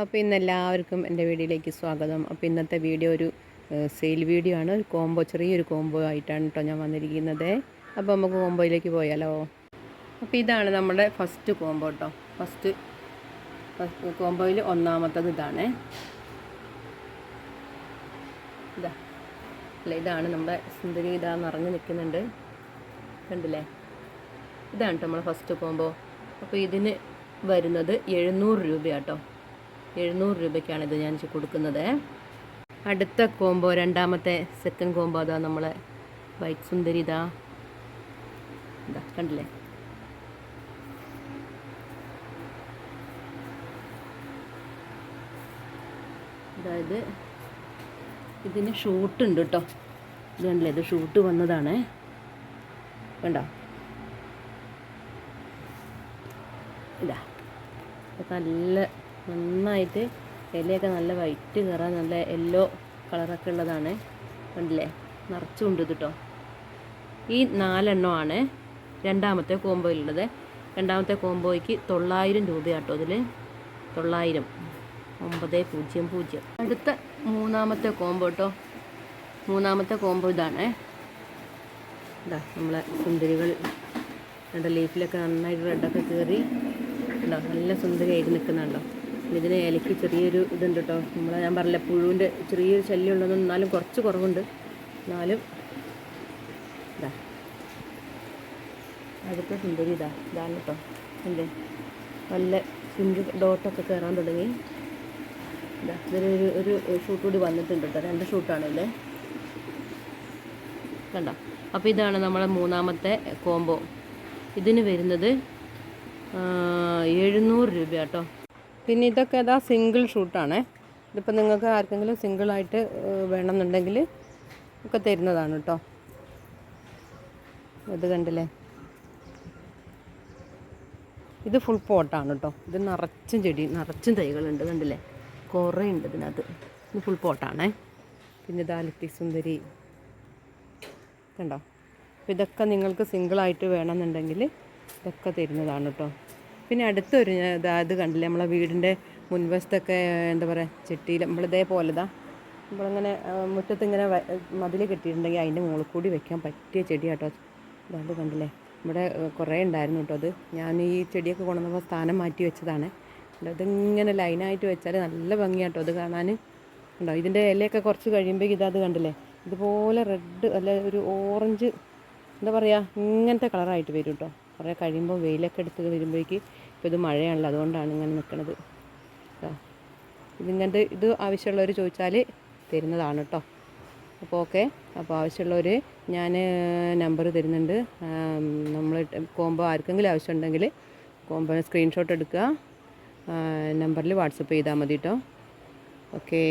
അപ്പോൾ ഇന്ന് എല്ലാവർക്കും എന്റെ വീഡിയോയിലേക്ക് സ്വാഗതം. അപ്പോൾ ഇന്നത്തെ വീഡിയോ ഒരു സെയിൽ വീഡിയോ ആണ്. ഒരു കോംബോ ചെറിയൊരു കോംബോ ആയിട്ടാണ് കേട്ടോ ഞാൻ വന്നിരിക്കുന്നത്. അപ്പോൾ നമുക്ക് കോംബോയിലേക്ക് പോയാലോ? അപ്പോൾ ഇതാണ് നമ്മുടെ ഫസ്റ്റ് കോംബോ കേട്ടോ ഫസ്റ്റ് കോംബോയിൽ ഒന്നാമത്തത് ഇതാണ്. ഇതാ. അല്ല ഇതാണ് നമ്മുടെ സുന്ദരി ഇതാ നിറഞ്ഞു നിൽക്കുന്നുണ്ട്. കണ്ടില്ലേ? ഇതാണ് കേട്ടോ നമ്മളെ ഫസ്റ്റ് കോംബോ അപ്പോൾ ഇതിന് വരുന്നത് എഴുന്നൂറ് രൂപയാട്ടോ എഴുന്നൂറ് രൂപയ്ക്കാണ് ഇത് ഞാൻ കൊടുക്കുന്നത്. അടുത്ത കോംബോ രണ്ടാമത്തെ സെക്കൻഡ് കോംബോ അതാ നമ്മളെ വൈറ്റ് സുന്ദരി ഇതാ. ഇതാ കണ്ടില്ലേ? അതായത് ഇതിന് ഷൂട്ട് ഉണ്ട് കേട്ടോ. ഇത് കണ്ടില്ലേ? ഇത് ഷൂട്ട് വന്നതാണ്. കണ്ടോ? ഇതാ നല്ല നന്നായിട്ട് ഇലയൊക്കെ നല്ല വൈറ്റ് കയറാൻ നല്ല യെല്ലോ കളറൊക്കെ ഉള്ളതാണ്. കണ്ടില്ലേ? നിറച്ചുണ്ട് കേട്ടോ ഈ നാലെണ്ണമാണ് രണ്ടാമത്തെ കോംബോയിലുള്ളത് രണ്ടാമത്തെ കോംബോയ്ക്ക് തൊള്ളായിരം രൂപയാട്ടോ അതിൽ തൊള്ളായിരം. ഒമ്പത് പൂജ്യം പൂജ്യം. അടുത്ത മൂന്നാമത്തെ കോംബോ കേട്ടോ മൂന്നാമത്തെ കോംബോ ഇതാണ്. ഇതാ നമ്മളെ സുന്ദരികൾ. രണ്ട് ലീഫിലൊക്കെ നന്നായിട്ട് റെഡൊക്കെ കയറി ഉണ്ടോ നല്ല സുന്ദരിയായിട്ട് നിൽക്കുന്നുണ്ടോ? ഇതിന് ഇലയ്ക്ക് ചെറിയൊരു ഇതുണ്ട് കേട്ടോ. നമ്മൾ ഞാൻ പറഞ്ഞ പുഴുവിന്റെ ചെറിയൊരു ശല്യം ഉള്ളത് എന്നാലും കുറച്ച് കുറവുണ്ട്. എന്നാലും ഇതാ. അടുത്ത സുന്ദരി ഇതാ. ഇതാണ് കേട്ടോ. എന്റെ നല്ല പിങ്ക് ഡോട്ടൊക്കെ കയറാൻ തുടങ്ങി. ഇതാ ഇതിലൊരു ഒരു ഷൂട്ട് കൂടി വന്നിട്ടുണ്ട് കേട്ടോ. രണ്ട് ഷൂട്ടാണ് ഷൂട്ടാണല്ലേ കണ്ട? അപ്പോൾ ഇതാണ് നമ്മളെ മൂന്നാമത്തെ കോംബോ. ഇതിന് വരുന്നത് എഴുന്നൂറ് രൂപ കേട്ടോ. പിന്നെ ഇതൊക്കെ ഏതാ സിംഗിൾ ഷൂട്ടാണേ ഇതിപ്പോൾ നിങ്ങൾക്ക് ആർക്കെങ്കിലും സിംഗിളായിട്ട് വേണമെന്നുണ്ടെങ്കിൽ ഒക്കെ തരുന്നതാണ് കേട്ടോ ഇത് കണ്ടില്ലേ? ഇത് ഫുൾ പോട്ടാണ് കേട്ടോ ഇത് നിറച്ചും ചെടി നിറച്ചും തൈകളുണ്ട് കണ്ടില്ലേ? കുറേ ഉണ്ട് ഇതിനകത്ത്. ഇത് ഫുൾ പോട്ടാണേ പിന്നെ ദാലിറ്റി സുന്ദരി. കണ്ടോ? അപ്പോൾ ഇതൊക്കെ നിങ്ങൾക്ക് സിംഗിളായിട്ട് വേണമെന്നുണ്ടെങ്കിൽ ഇതൊക്കെ തരുന്നതാണ് കേട്ടോ പിന്നെ അടുത്തൊരു ഇതാ ഇത് കണ്ടില്ലേ? നമ്മളെ വീടിന്റെ മുൻവശത്തൊക്കെ എന്താ പറയുക ചെട്ടിയിൽ നമ്മളിതേപോലെതാ നമ്മളിങ്ങനെ മുറ്റത്ത് ഇങ്ങനെ മതിൽ കെട്ടിയിട്ടുണ്ടെങ്കിൽ അതിന്റെ മുകളിൽ കൂടി വെക്കാൻ പറ്റിയ ചെടി കേട്ടോ ഇതാണ്ട് കണ്ടില്ലേ? ഇവിടെ കുറേ ഉണ്ടായിരുന്നു കേട്ടോ അത്. ഞാൻ ഈ ചെടിയൊക്കെ കൊണ്ടുവന്നപ്പോൾ സ്ഥാനം മാറ്റി വെച്ചതാണ്. ഇതിങ്ങനെ ലൈനായിട്ട് വെച്ചാൽ നല്ല ഭംഗിയാട്ടോ അത് കാണാൻ. ഉണ്ടോ ഇതിന്റെ ഇലയൊക്കെ കുറച്ച് കഴിയുമ്പോഴേക്കും ഇതത് കണ്ടില്ലേ? ഇതുപോലെ റെഡ് അല്ല ഒരു ഓറഞ്ച് എന്താ പറയുക ഇങ്ങനത്തെ കളറായിട്ട് വരും കേട്ടോ. കുറേ കഴിയുമ്പോൾ വെയിലൊക്കെ എടുത്ത് വരുമ്പോഴേക്ക് ഇപ്പോൾ ഇത് മഴയാണല്ലോ അതുകൊണ്ടാണ് ഇങ്ങനെ നിൽക്കുന്നത് ഇതിങ്ങനത്തെ ഇത് ആവശ്യമുള്ളവർ ചോദിച്ചാൽ തരുന്നതാണ് കേട്ടോ. അപ്പോൾ ഓക്കെ. അപ്പോൾ ആവശ്യമുള്ളവർ ഞാൻ നമ്പർ തരുന്നുണ്ട്. നമ്മൾ കോംബോ ആർക്കെങ്കിലും ആവശ്യമുണ്ടെങ്കിൽ കോംബോ സ്ക്രീൻഷോട്ട് എടുക്കുക. നമ്പറിൽ വാട്സപ്പ് ചെയ്താൽ മതി കേട്ടോ. ഓക്കേ.